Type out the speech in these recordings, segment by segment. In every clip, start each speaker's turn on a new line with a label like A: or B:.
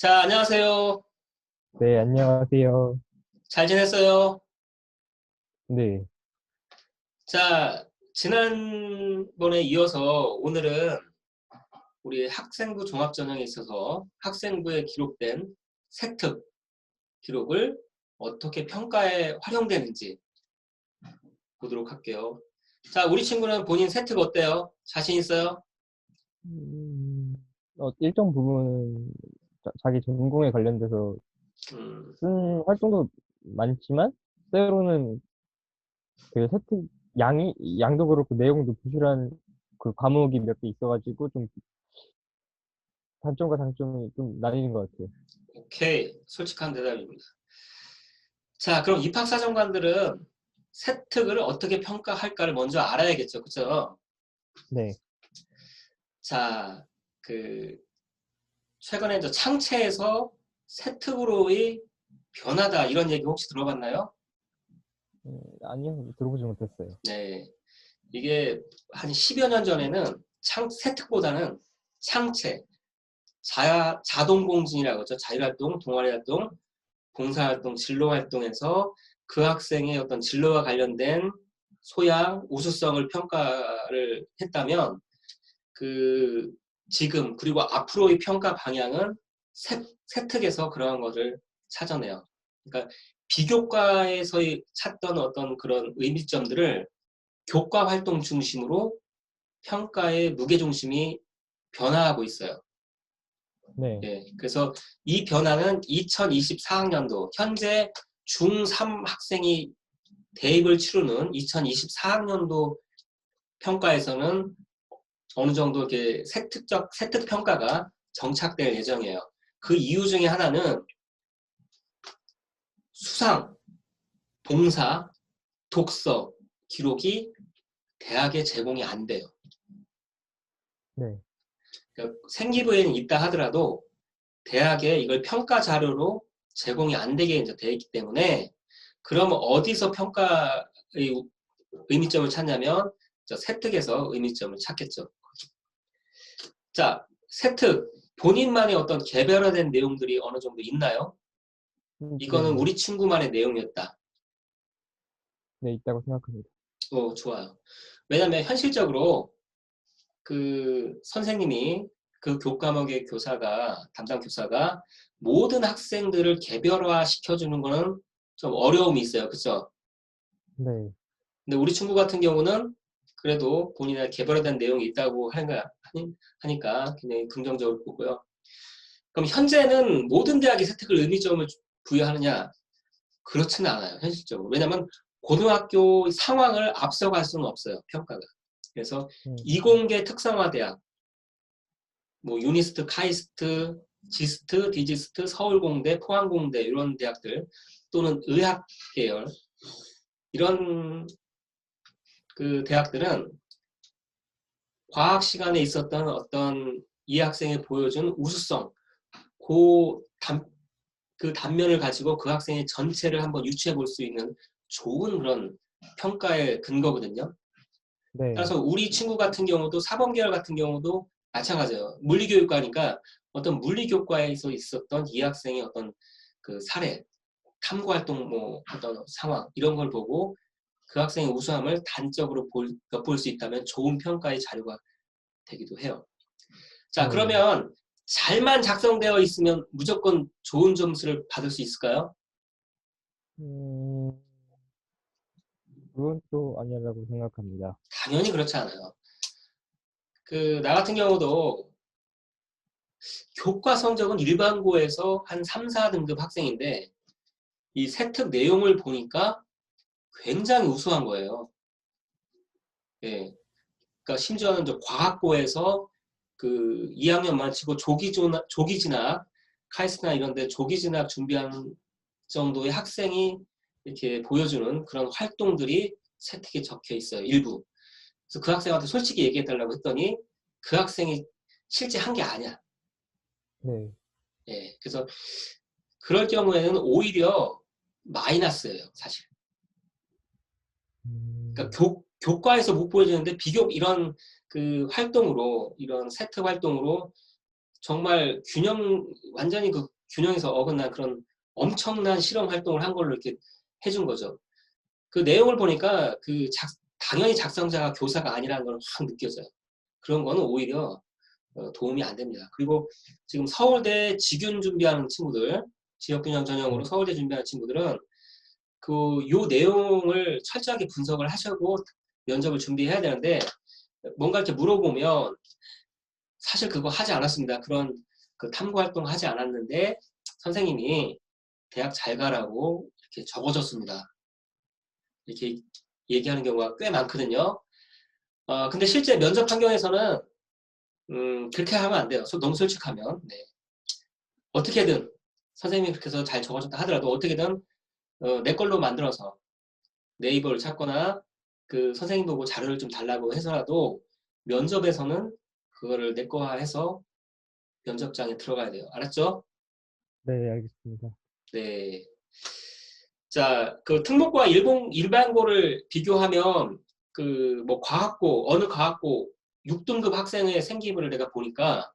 A: 자, 안녕하세요.
B: 네, 안녕하세요.
A: 잘 지냈어요?
B: 네,
A: 자, 지난번에 이어서 오늘은 우리 학생부 종합전형에 있어서 학생부에 기록된 세특 기록을 어떻게 평가에 활용되는지 보도록 할게요. 자, 우리 친구는 본인 세특 어때요? 자신 있어요?
B: 음, 어, 일정 부분 자, 자기 전공에 관련돼서
A: 음,
B: 쓴 활동도 많지만 때로는 그 세트 양이 양도 그렇고 내용도 부실한 그 과목이 몇 개 있어가지고 좀 단점과 장점이 좀 나뉘는 것 같아요.
A: 오케이. 솔직한 대답입니다. 자, 그럼 입학사정관들은 세특을 어떻게 평가할까를 먼저 알아야겠죠. 그죠?
B: 네,
A: 자, 그 최근에 저 창체에서 세특으로의 변화다 이런 얘기 혹시 들어봤나요?
B: 음, 아니요, 들어보지 못했어요.
A: 네. 이게 한 10여 년 전에는 창, 세특보다는 창체, 자, 자동공진이라고 하죠. 자율활동, 동아리활동, 봉사활동, 진로활동에서 그 학생의 어떤 진로와 관련된 소양, 우수성을 평가를 했다면 그 지금 그리고 앞으로의 평가 방향은 세, 세특에서 그러한 것을 찾아내요. 그러니까 비교과에서의 찾던 어떤 그런 의미점들을 교과 활동 중심으로 평가의 무게 중심이 변화하고 있어요.
B: 네,
A: 예, 그래서 이 변화는 2024학년도 현재 중3 학생이 대입을 치르는 2024학년도 평가에서는 어느 정도 이렇게 세특적 세특 평가가 정착될 예정이에요. 그 이유 중에 하나는 수상, 봉사, 독서 기록이 대학에 제공이 안 돼요.
B: 네,
A: 그러니까 생기부에는 있다 하더라도 대학에 이걸 평가 자료로 제공이 안 되게 이제 돼 있기 때문에 그러면 어디서 평가의 의미점을 찾냐면 저 세특에서 의미점을 찾겠죠. 자, 세특 본인만의 어떤 개별화된 내용들이 어느 정도 있나요?
B: 음,
A: 이거는
B: 네,
A: 우리 친구만의 내용이었다.
B: 네, 있다고 생각합니다.
A: 오, 좋아요. 왜냐면 현실적으로 그 선생님이 그 교과목의 교사가 담당 교사가 모든 학생들을 개별화 시켜주는 거는 좀 어려움이 있어요. 그죠?
B: 네,
A: 근데 우리 친구 같은 경우는 그래도 본인의 개별화된 내용이 있다고 하니까, 하니까 굉장히 긍정적으로 보고요. 그럼 현재는 모든 대학이 세특을 의미점을 부여하느냐? 그렇지는 않아요. 현실적으로. 왜냐하면 고등학교 상황을 앞서갈 수는 없어요. 평가가. 그래서
B: 음,
A: 이공계 특성화 대학, 뭐 유니스트, 카이스트, 지스트, 디지스트, 서울공대, 포항공대 이런 대학들 또는 의학 계열 이런 그 대학들은 과학 시간에 있었던 어떤 이 학생이 보여준 우수성, 그, 단, 그 단면을 가지고 그 학생의 전체를 한번 유추해 볼 수 있는 좋은 그런 평가의 근거거든요.
B: 네,
A: 따라서 우리 친구 같은 경우도 사범 계열 같은 경우도 마찬가지예요. 물리교육과니까 어떤 물리교과에서 있었던 이 학생의 어떤 그 사례, 탐구 활동 뭐 어떤 상황 이런 걸 보고 그 학생의 우수함을 단적으로 볼, 엿볼 수 있다면 좋은 평가의 자료가 되기도 해요. 자,
B: 음.
A: 그러면 잘만 작성되어 있으면 무조건 좋은 점수를 받을 수 있을까요?
B: 음, 그건 또 아니라고 생각합니다.
A: 당연히 그렇지 않아요. 그, 나 같은 경우도 교과 성적은 일반고에서 한 3, 4등급 학생인데 이 세특 내용을 보니까 굉장히 우수한 거예요. 예. 그러니까 심지어는 저 과학고에서 그 2학년 마치고 조기 진학, 조기 진학, 카이스트나 이런 데 조기 진학 준비하는 정도의 학생이 이렇게 보여주는 그런 활동들이 세특에 적혀 있어요. 일부. 그래서 그 학생한테 솔직히 얘기해 달라고 했더니 그 학생이 실제 한 게 아니야.
B: 네,
A: 예. 그래서 그럴 경우에는 오히려 마이너스예요, 사실.
B: 음,
A: 그러니까 교, 교과에서 못 보여주는데 비교 이런 그 활동으로 이런 세트 활동으로 정말 균형 완전히 그 균형에서 어긋난 그런 엄청난 실험 활동을 한 걸로 이렇게 해준 거죠. 그 내용을 보니까 그 작, 당연히 작성자가 교사가 아니라는 걸 확 느껴져요. 그런 거는 오히려 어, 도움이 안 됩니다. 그리고 지금 서울대 직윤 준비하는 친구들, 지역균형 전형으로 서울대 준비하는 친구들은 그 요 내용을 철저하게 분석을 하시고 면접을 준비해야 되는데 뭔가 이렇게 물어보면 사실 그거 하지 않았습니다. 그런 그 탐구 활동 하지 않았는데 선생님이 대학 잘 가라고 이렇게 적어줬습니다. 이렇게 얘기하는 경우가 꽤 많거든요. 어, 근데 실제 면접 환경에서는 음, 그렇게 하면 안 돼요. 소- 너무 솔직하면. 네. 어떻게든 선생님이 그렇게 해서 잘 적어줬다 하더라도 어떻게든 어, 내 걸로 만들어서 네이버를 찾거나 그 선생님 보고 자료를 좀 달라고 해서라도 면접에서는 그거를 내 거화 해서 면접장에 들어가야 돼요. 알았죠?
B: 네, 알겠습니다.
A: 네. 자, 그 특목과 일본 일반고를 비교하면 그 뭐 과학고 어느 과학고 6등급 학생의 생기부를 내가 보니까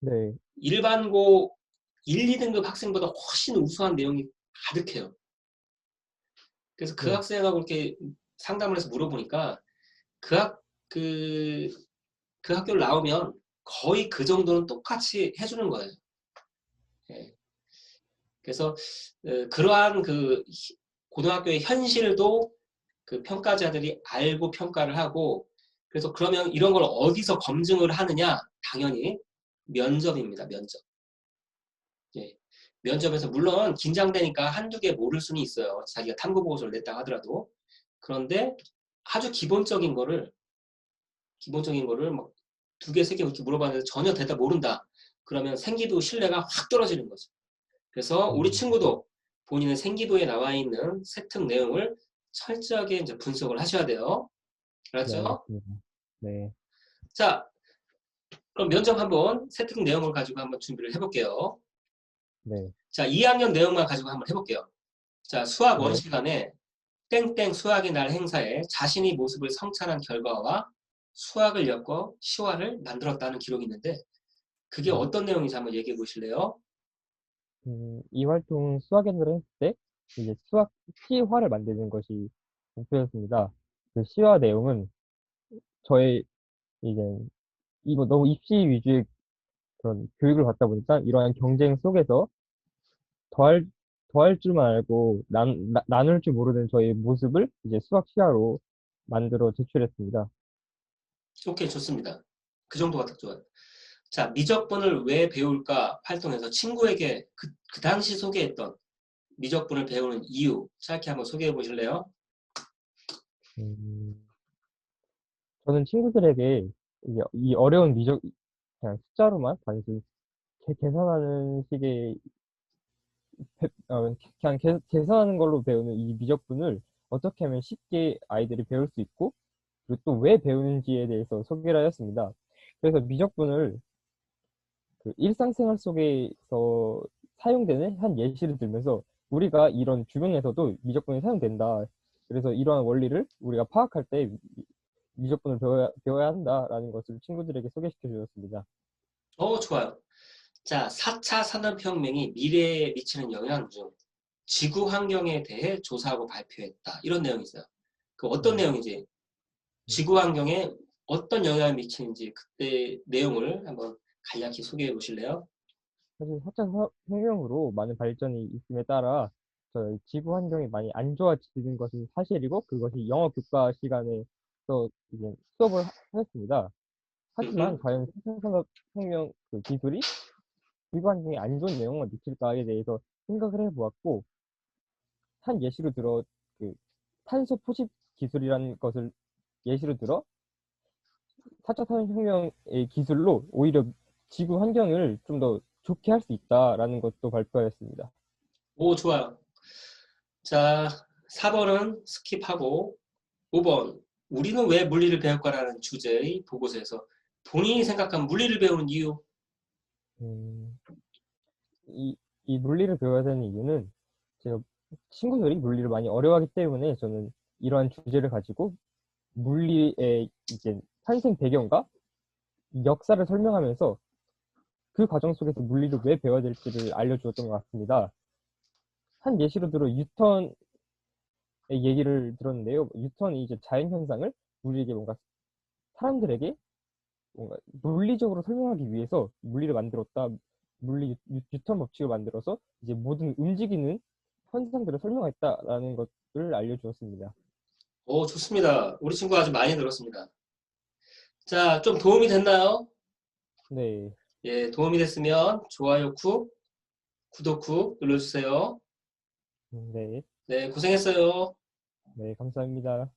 B: 네,
A: 일반고 1, 2등급 학생보다 훨씬 우수한 내용이 가득해요. 그래서 그
B: 네.
A: 학생하고 이렇게 상담을 해서 물어보니까 그 학, 그, 그 학교를 나오면 거의 그 정도는 똑같이 해주는 거예요. 예. 그래서 어, 그러한 그 히- 고등학교의 현실도 그 평가자들이 알고 평가를 하고 그래서 그러면 이런 걸 어디서 검증을 하느냐? 당연히 면접입니다. 면접. 예. 면접에서 물론 긴장되니까 한두 개 모를 수는 있어요. 자기가 탐구 보고서를 냈다 하더라도. 그런데 아주 기본적인 거를 기본적인 거를 막 두 개, 세 개 이렇게 물어봤는데 전혀 대답 모른다. 그러면 생기부 신뢰가 확 떨어지는 거죠. 그래서 우리
B: 음.
A: 친구도 본인의 생기부에 나와 있는 세특 내용을 철저하게 이제 분석을 하셔야 돼요.
B: 네,
A: 알았죠?
B: 알겠습니다. 네,
A: 자, 그럼 면접 한번 세특 내용을 가지고 한번 준비를 해볼게요.
B: 네,
A: 자, 2학년 내용만 가지고 한번 해볼게요. 자, 수학 원
B: 네.
A: 시간에 땡땡 수학의 날 행사에 자신이 모습을 성찰한 결과와 수학을 엮어 시화를 만들었다는 기록이 있는데 그게
B: 네.
A: 어떤 내용인지 한번 얘기해 보실래요?
B: 음, 이 활동은 수학연구를 했을 때 이제 수학 시화를 만드는 것이 목표였습니다. 그 시화 내용은 저의 이제 이거 너무 입시 위주의 그런 교육을 받다 보니까 이러한 경쟁 속에서 더할 더할 줄만 알고 난, 나, 나눌 줄 모르는 저의 모습을 이제 수학 시화로 만들어 제출했습니다.
A: 오케이, 좋습니다. 그 정도가 딱 좋아요. 자, 미적분을 왜 배울까 활동에서 친구에게 그, 그 당시 소개했던 미적분을 배우는 이유 짧게 한번 소개해 보실래요?
B: 음, 저는 친구들에게 이 어려운 미적 그냥 숫자로만 단순 계- 계산하는 식의 배- 어, 그냥 계, 계산하는 걸로 배우는 이 미적분을 어떻게 하면 쉽게 아이들이 배울 수 있고 그리고 또 왜 배우는지에 대해서 소개를 하였습니다. 그래서 미적분을 그 일상생활 속에서 사용되는 한 예시를 들면서 우리가 이런 주변에서도 미적분이 사용된다. 그래서 이러한 원리를 우리가 파악할 때 미- 미적분을 배워야, 배워야 한다라는 것을 친구들에게 소개시켜 주었습니다.
A: 어, 좋아요. 자, 4차 산업혁명이 미래에 미치는 영향 중 지구 환경에 대해 조사하고 발표했다. 이런 내용이 있어요. 그 어떤
B: 음.
A: 내용인지, 지구 환경에 어떤 영향을 미치는지 그때 내용을 한번 간략히 소개해 보실래요?
B: 사실 4차 혁명으로 많은 발전이 있음에 따라 저희 지구 환경이 많이 안 좋아지는 것은 사실이고 그것이 영어 교과 시간에 서 이제 수업을 하- 하였습니다. 하지만. 과연 4차 산업혁명 그 기술이 환경에 안 좋은 영향을 미칠까에 대해서 생각을 해보았고 한 예시로 들어 그 탄소 포집 기술이라는 것을 예시로 들어 4차 산업혁명의 기술로 오히려 지구 환경을 좀 더 좋게 할 수 있다라는 것도 발표하였습니다.
A: 오, 좋아요. 자, 4번은 스킵하고 5번, 우리는 왜 물리를 배울까라는 주제의 보고서에서 본인이 생각한 물리를 배우는 이유,
B: 음, 이, 이 물리를 배워야 되는 이유는 제가 친구들이 물리를 많이 어려워하기 때문에 저는 이러한 주제를 가지고 물리의 이제 탄생 배경과 역사를 설명하면서 그 과정 속에서 물리를 왜 배워야 될지를 알려주었던 것 같습니다. 한 예시로 들어 뉴턴의 얘기를 들었는데요. 뉴턴이 이제 자연 현상을 우리에게 뭔가 사람들에게 뭔가 논리적으로 설명하기 위해서 물리를 만들었다. 물리 뉴- 뉴턴 법칙을 만들어서 이제 모든 움직이는 현상들을 설명했다라는 것을 알려주었습니다.
A: 오, 좋습니다. 우리 친구 아주 많이 들었습니다. 자, 좀 도움이 됐나요?
B: 네,
A: 예, 도움이 됐으면 좋아요 쿡, 구독 쿡 눌러주세요.
B: 네,
A: 네, 고생했어요.
B: 네, 감사합니다.